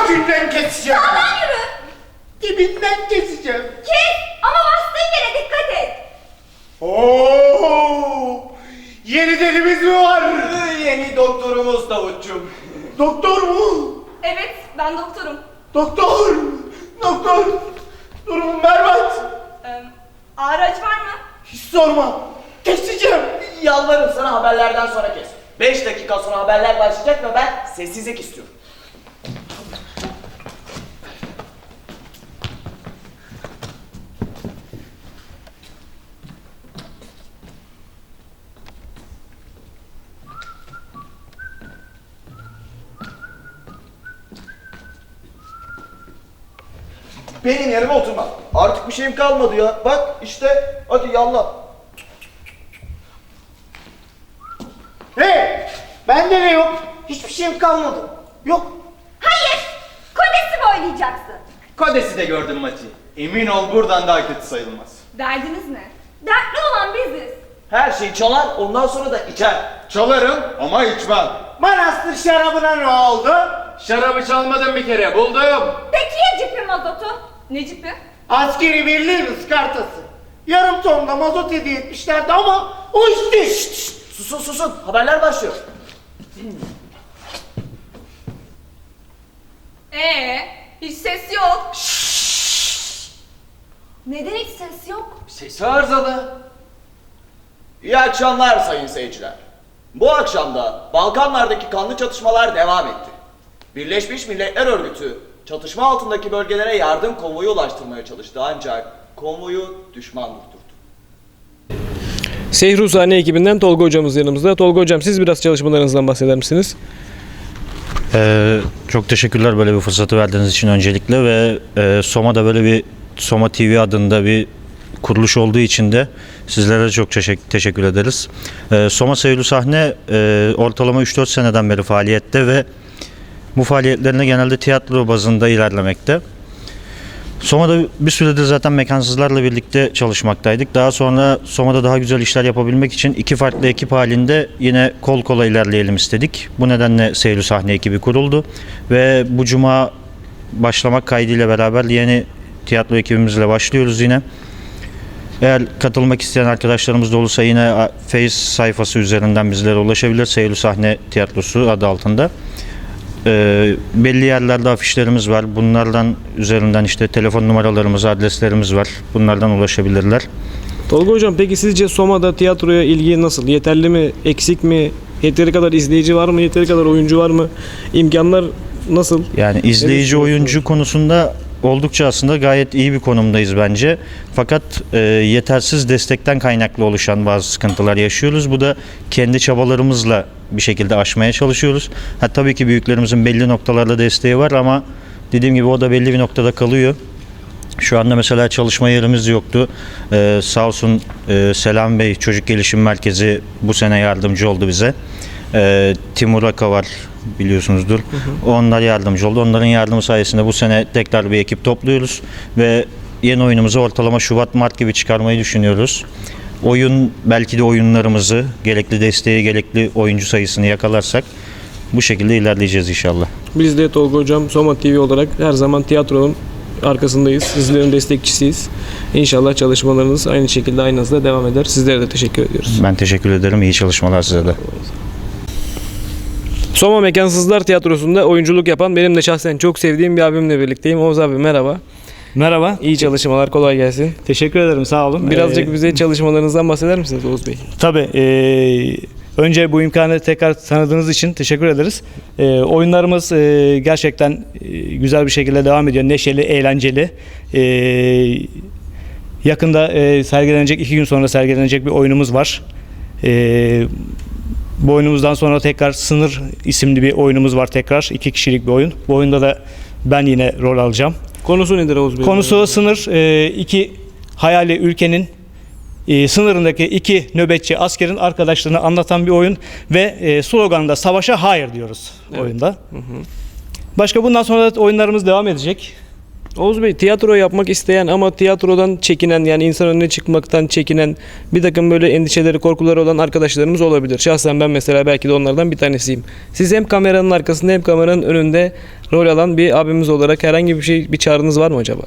Kökünden keseceğim. Sağdan yürü. Dibinden keseceğim. Kes ama bastığın yere dikkat et. Oo! Yeni delimiz mi var? Yeni doktorumuz Davutçum. Doktor mu? Evet ben doktorum. Doktor! Doktor! Durumum berbat. Ee, ağrı acı var mı? Hiç sorma. Keseceğim. Yalvarırım sana haberlerden sonra kes. 5 dakika sonra haberler başlayacak ve ben sessizlik istiyorum. Benim yerime oturma. Artık bir şeyim kalmadı ya. Bak işte hadi yallah. Hey! Bende ne yok? Hiçbir şeyim kalmadı. Yok. Hayır. Kodesi mi oynayacaksın? Kodesi de gördüm Mati. Emin ol buradan daha kötü sayılmaz. Derdiniz ne? Dertli olan biziz. Her şeyi çalar ondan sonra da içer. Çalarım ama içmem. Manastır şarabına ne oldu? Şarabı çalmadım bir kere buldum. Peki ya cipi mazotu? Ne cipi? Askeri birliğin ıskartası. Yarım tonda mazot hediye etmişlerdi ama o işte. Şşt, şşt. Susun susun haberler başlıyor. Ee, hiç ses yok. Neden hiç ses yok? Sesi arızalı. İyi akşamlar sayın seyirciler. Bu akşam da Balkanlardaki kanlı çatışmalar devam etti. Birleşmiş Milletler Örgütü çatışma altındaki bölgelere yardım konvoyu ulaştırmaya çalıştı ancak konvoyu düşman durdurdu. Seyruzhane ekibinden Tolga hocamız yanımızda. Tolga hocam siz biraz çalışmalarınızdan bahseder misiniz? Ee, çok teşekkürler böyle bir fırsatı verdiğiniz için öncelikle ve e, Soma'da böyle bir Soma TV adında bir kuruluş olduğu için de sizlere çok teşekkür, ederiz. Ee, Soma Sevgili Sahne e, ortalama 3-4 seneden beri faaliyette ve bu faaliyetlerinde genelde tiyatro bazında ilerlemekte. Soma'da bir süredir zaten mekansızlarla birlikte çalışmaktaydık. Daha sonra Soma'da daha güzel işler yapabilmek için iki farklı ekip halinde yine kol kola ilerleyelim istedik. Bu nedenle Seyirli Sahne ekibi kuruldu. Ve bu cuma başlamak kaydıyla beraber yeni tiyatro ekibimizle başlıyoruz yine. Eğer katılmak isteyen arkadaşlarımız da olursa yine Face sayfası üzerinden bizlere ulaşabilir. Seyirli Sahne Tiyatrosu adı altında. Ee, belli yerlerde afişlerimiz var. Bunlardan üzerinden işte telefon numaralarımız, adreslerimiz var. Bunlardan ulaşabilirler. Tolga hocam peki sizce Soma'da tiyatroya ilgi nasıl? Yeterli mi? Eksik mi? Yeteri kadar izleyici var mı? Yeteri kadar oyuncu var mı? İmkanlar nasıl? Yani izleyici oyuncu konusunda oldukça aslında gayet iyi bir konumdayız bence. Fakat e, yetersiz destekten kaynaklı oluşan bazı sıkıntılar yaşıyoruz. Bu da kendi çabalarımızla bir şekilde aşmaya çalışıyoruz. Ha, tabii ki büyüklerimizin belli noktalarda desteği var ama dediğim gibi o da belli bir noktada kalıyor. Şu anda mesela çalışma yerimiz yoktu. Ee, sağ olsun e, Selam Bey Çocuk Gelişim Merkezi bu sene yardımcı oldu bize. Ee, Timur Aka var biliyorsunuzdur. Onlar yardımcı oldu. Onların yardımı sayesinde bu sene tekrar bir ekip topluyoruz ve yeni oyunumuzu ortalama Şubat Mart gibi çıkarmayı düşünüyoruz. Oyun belki de oyunlarımızı gerekli desteği, gerekli oyuncu sayısını yakalarsak bu şekilde ilerleyeceğiz inşallah. Biz de Tolga hocam Soma TV olarak her zaman tiyatronun arkasındayız. Sizlerin destekçisiyiz. İnşallah çalışmalarınız aynı şekilde aynı hızda devam eder. Sizlere de teşekkür ediyoruz. Ben teşekkür ederim. İyi çalışmalar size de. Soma Mekansızlar Tiyatrosu'nda oyunculuk yapan benim de şahsen çok sevdiğim bir abimle birlikteyim. Oğuz abi merhaba. Merhaba. İyi çalışmalar, kolay gelsin. Teşekkür ederim. Sağ olun. Birazcık Ee, bize çalışmalarınızdan bahseder misiniz Oğuz Bey? tabii. ee, önce bu imkanı tekrar tanıdığınız için teşekkür ederiz. Ee, oyunlarımız ee, gerçekten ee, güzel bir şekilde devam ediyor. Neşeli, eğlenceli. Ee, yakında ee, sergilenecek, iki gün sonra sergilenecek bir oyunumuz var. Ee, bu oyunumuzdan sonra tekrar Sınır isimli bir oyunumuz var tekrar. iki kişilik bir oyun. Bu oyunda da ben yine rol alacağım. Konusu nedir Oğuz Bey? Konusu sınır e, iki hayali ülkenin e, sınırındaki iki nöbetçi askerin arkadaşlığını anlatan bir oyun ve e, sloganda savaşa hayır diyoruz oyunda. Başka bundan sonra da oyunlarımız devam edecek. Oğuz Bey tiyatro yapmak isteyen ama tiyatrodan çekinen yani insan önüne çıkmaktan çekinen bir takım böyle endişeleri korkuları olan arkadaşlarımız olabilir. Şahsen ben mesela belki de onlardan bir tanesiyim. Siz hem kameranın arkasında hem kameranın önünde rol alan bir abimiz olarak herhangi bir şey bir çağrınız var mı acaba?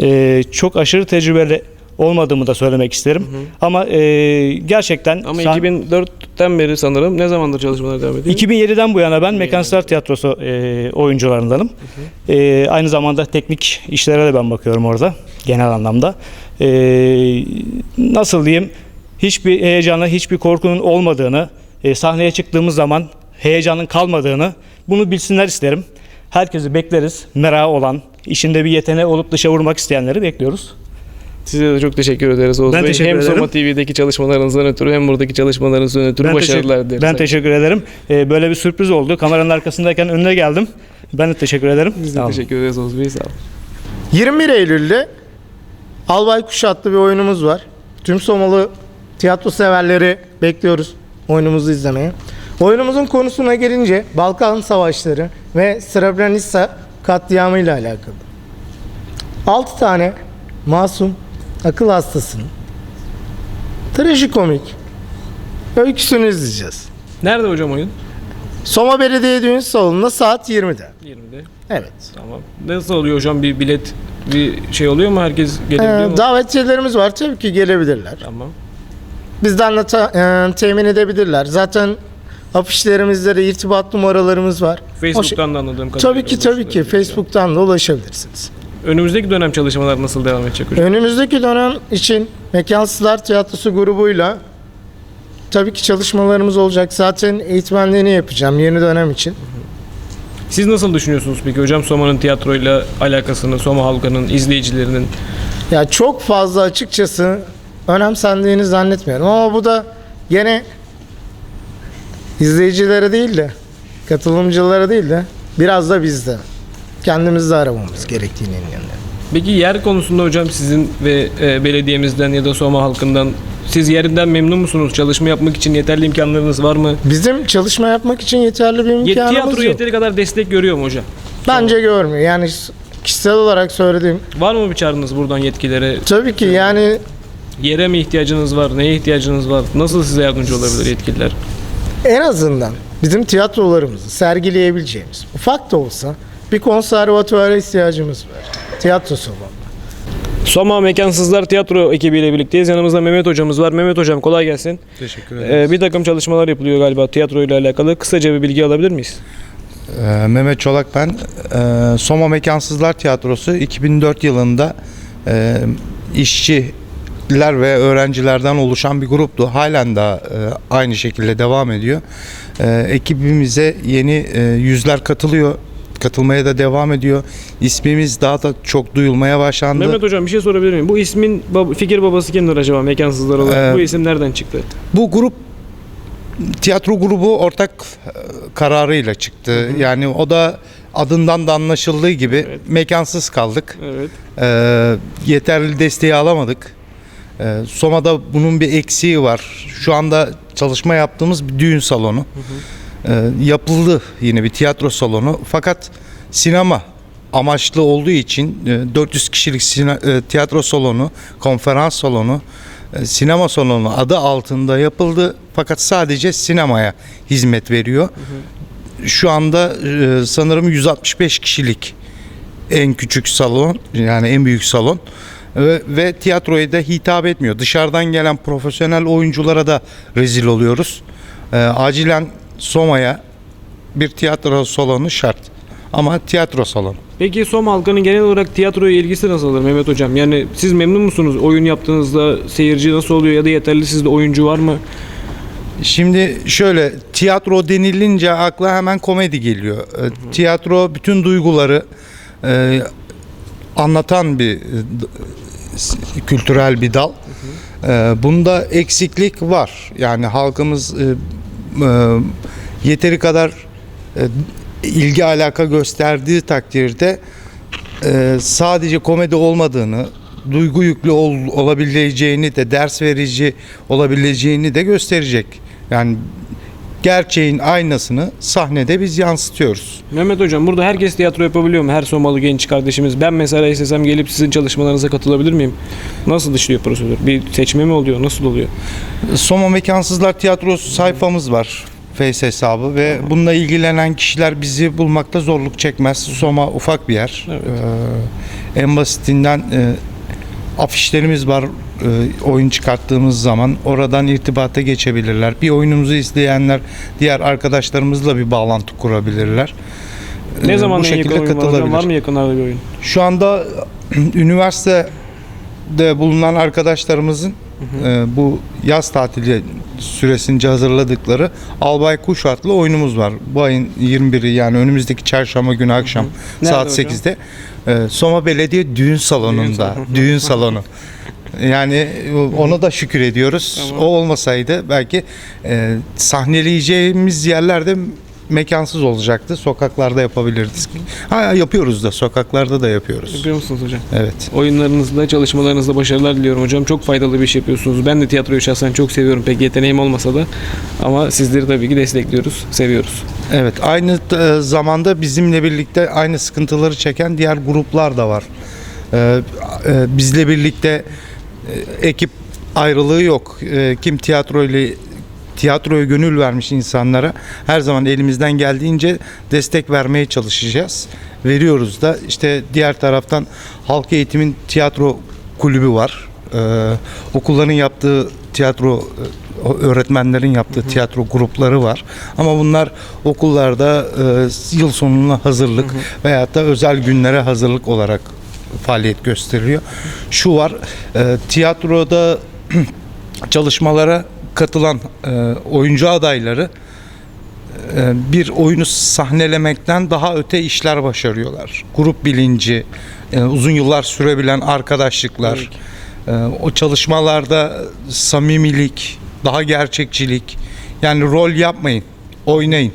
Ee, çok aşırı tecrübeli olmadığımı da söylemek isterim. Ama e, gerçekten Ama san- 2004'ten beri sanırım ne zamandır çalışmalar devam ediyor? 2007'den bu yana ben Mekanslar Tiyatrosu e, oyuncularındanım. E, aynı zamanda teknik işlere de ben bakıyorum orada genel anlamda. E, nasıl diyeyim? Hiçbir heyecanı, hiçbir korkunun olmadığını, e, sahneye çıktığımız zaman heyecanın kalmadığını bunu bilsinler isterim. Herkesi bekleriz. Merakı olan, işinde bir yeteneği olup dışa vurmak isteyenleri bekliyoruz. Size de çok teşekkür ederiz Oğuz Ben Bey. teşekkür hem ederim. Soma TV'deki çalışmalarınızdan ötürü hem buradaki çalışmalarınızdan ötürü başarılar teşekkür, dileriz. ben teşekkür ederim. E, böyle bir sürpriz oldu. Kameranın arkasındayken önüne geldim. Ben de teşekkür ederim. Biz de teşekkür ederiz Oğuz Bey sağ olun. 21 Eylül'de Albay Kuş adlı bir oyunumuz var. Tüm Somalı tiyatro severleri bekliyoruz oyunumuzu izlemeye. Oyunumuzun konusuna gelince Balkan Savaşları ve Srebrenica katliamı ile alakalı. 6 tane masum akıl hastasının trajikomik öyküsünü izleyeceğiz. Nerede hocam oyun? Soma Belediye Düğün Salonu'nda saat 20'de. 20'de. Evet. Tamam. Nasıl oluyor hocam bir bilet bir şey oluyor mu? Herkes gelebiliyor Ee, mu? davetçilerimiz var tabii ki gelebilirler. Tamam. Bizden de ta- e, temin edebilirler. Zaten afişlerimizde de irtibat numaralarımız var. O şey- Facebook'tan da anladığım kadarıyla. Tabii ki tabii ki. Facebook'tan da ulaşabilirsiniz. Önümüzdeki dönem çalışmalar nasıl devam edecek hocam? Önümüzdeki dönem için Mekansızlar Tiyatrosu grubuyla tabii ki çalışmalarımız olacak. Zaten eğitmenliğini yapacağım yeni dönem için. Siz nasıl düşünüyorsunuz peki hocam Soma'nın tiyatroyla alakasını, Soma halkının, izleyicilerinin? Ya çok fazla açıkçası önemsendiğini zannetmiyorum ama bu da gene izleyicilere değil de katılımcılara değil de biraz da bizde. Kendimizi de aramamız gerektiğini inanıyorum. Peki yer konusunda hocam sizin ve e, belediyemizden ya da Soma halkından siz yerinden memnun musunuz? Çalışma yapmak için yeterli imkanlarınız var mı? Bizim çalışma yapmak için yeterli bir Yet- imkanımız tiyatro yok. yeteri kadar destek görüyor mu hocam? Bence görmüyor. Yani kişisel olarak söylediğim. Var mı bir çağrınız buradan yetkililere? Tabii ki yani Yere mi ihtiyacınız var? Neye ihtiyacınız var? Nasıl size yardımcı olabilir yetkililer? en azından bizim tiyatrolarımızı sergileyebileceğimiz ufak da olsa bir konservatuvara ihtiyacımız var. Tiyatro salonu. Soma Mekansızlar Tiyatro ekibiyle birlikteyiz. Yanımızda Mehmet hocamız var. Mehmet hocam kolay gelsin. Teşekkür ederim. Ee, bir takım çalışmalar yapılıyor galiba tiyatro ile alakalı. Kısaca bir bilgi alabilir miyiz? Ee, Mehmet Çolak ben. Ee, Soma Mekansızlar Tiyatrosu 2004 yılında e, işçiler ve öğrencilerden oluşan bir gruptu. Halen daha e, aynı şekilde devam ediyor. Ee, ekibimize yeni e, yüzler katılıyor. Katılmaya da devam ediyor. İsmimiz daha da çok duyulmaya başlandı. Mehmet hocam bir şey sorabilir miyim? Bu ismin bab- fikir babası kimdir acaba Mekansızlar olarak? Ee, Bu isim nereden çıktı? Bu grup tiyatro grubu ortak e, kararıyla çıktı. Yani o da adından da anlaşıldığı gibi Evet. mekansız kaldık. Evet. Ee, yeterli desteği alamadık. Ee, Soma'da bunun bir eksiği var. Şu anda çalışma yaptığımız bir düğün salonu. Ee, yapıldı yine bir tiyatro salonu. Fakat sinema amaçlı olduğu için e, 400 kişilik sine- e, tiyatro salonu, konferans salonu, e, sinema salonu adı altında yapıldı. Fakat sadece sinemaya hizmet veriyor. Şu anda e, sanırım 165 kişilik en küçük salon yani en büyük salon ve, ve tiyatroya da hitap etmiyor. Dışarıdan gelen profesyonel oyunculara da rezil oluyoruz. Ee, acilen Soma'ya bir tiyatro salonu şart. Ama tiyatro salonu. Peki Soma halkının genel olarak tiyatroya ilgisi nasıldır Mehmet hocam? Yani siz memnun musunuz? Oyun yaptığınızda seyirci nasıl oluyor ya da yeterli sizde oyuncu var mı? Şimdi şöyle tiyatro denilince akla hemen komedi geliyor. Ee, Tiyatro bütün duyguları e, anlatan bir e, kültürel bir dal. Ee, bunda eksiklik var. Yani halkımız e, e, yeteri kadar e, ilgi alaka gösterdiği takdirde e, sadece komedi olmadığını, duygu yüklü ol- olabileceğini de ders verici olabileceğini de gösterecek. Yani gerçeğin aynasını sahnede biz yansıtıyoruz. Mehmet hocam burada herkes tiyatro yapabiliyor mu? Her Somalı genç kardeşimiz. Ben mesela istesem gelip sizin çalışmalarınıza katılabilir miyim? Nasıl işliyor prosedür? Bir seçme mi oluyor? Nasıl oluyor? Soma Mekansızlar Tiyatrosu sayfamız var. Face hesabı ve bununla ilgilenen kişiler bizi bulmakta zorluk çekmez. Soma ufak bir yer. Evet. Ee, en basitinden e, afişlerimiz var. e, oyun çıkarttığımız zaman oradan irtibata geçebilirler. Bir oyunumuzu izleyenler diğer arkadaşlarımızla bir bağlantı kurabilirler. Ne Ee, zaman bu en yakın şekilde oyun var katılabilir. Var mı yakınlarda bir oyun? Şu anda üniversitede bulunan arkadaşlarımızın e, bu yaz tatili süresince hazırladıkları Albay Kuş adlı oyunumuz var. Bu ayın 21'i yani önümüzdeki çarşamba günü akşam Nerede saat hocam? 8'de e, Soma Belediye Düğün Salonu'nda. Düğün salonu. Yani ona da şükür ediyoruz. Tamam. O olmasaydı belki e, sahneleyeceğimiz yerlerde mekansız olacaktı. Sokaklarda yapabilirdik. Ha yapıyoruz da sokaklarda da yapıyoruz. Yapıyor musunuz hocam? Evet. Oyunlarınızda, çalışmalarınızda başarılar diliyorum hocam. Çok faydalı bir iş yapıyorsunuz. Ben de tiyatroyu şahsen çok seviyorum. Pek yeteneğim olmasa da. Ama sizleri tabii ki destekliyoruz, seviyoruz. Evet. Aynı e, zamanda bizimle birlikte aynı sıkıntıları çeken diğer gruplar da var. Ee, e, bizle birlikte e, ekip ayrılığı yok. E, kim tiyatro ile tiyatroya gönül vermiş insanlara her zaman elimizden geldiğince destek vermeye çalışacağız. Veriyoruz da işte diğer taraftan halk eğitimin tiyatro kulübü var. Ee, okulların yaptığı tiyatro e, öğretmenlerin yaptığı tiyatro grupları var. Ama bunlar okullarda e, yıl sonuna hazırlık veyahut da özel günlere hazırlık olarak faaliyet gösteriyor. Şu var, e, tiyatroda çalışmalara katılan e, oyuncu adayları e, bir oyunu sahnelemekten daha öte işler başarıyorlar. Grup bilinci, e, uzun yıllar sürebilen arkadaşlıklar, e, o çalışmalarda samimilik, daha gerçekçilik. Yani rol yapmayın, oynayın,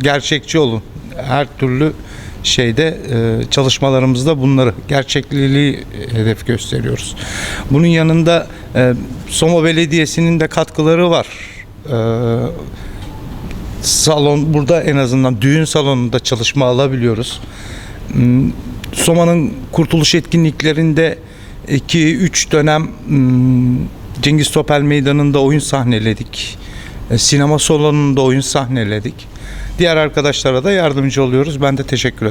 gerçekçi olun. Her türlü şeyde e, çalışmalarımızda bunları gerçekliği hedef gösteriyoruz. Bunun yanında e, Soma Belediyesi'nin de katkıları var. E, salon burada en azından düğün salonunda çalışma alabiliyoruz. Hmm, Soma'nın kurtuluş etkinliklerinde 2-3 dönem hmm, Cengiz Topel Meydanı'nda oyun sahneledik. E, Sinema salonunda oyun sahneledik. Diğer arkadaşlara da yardımcı oluyoruz. Ben de teşekkür ederim.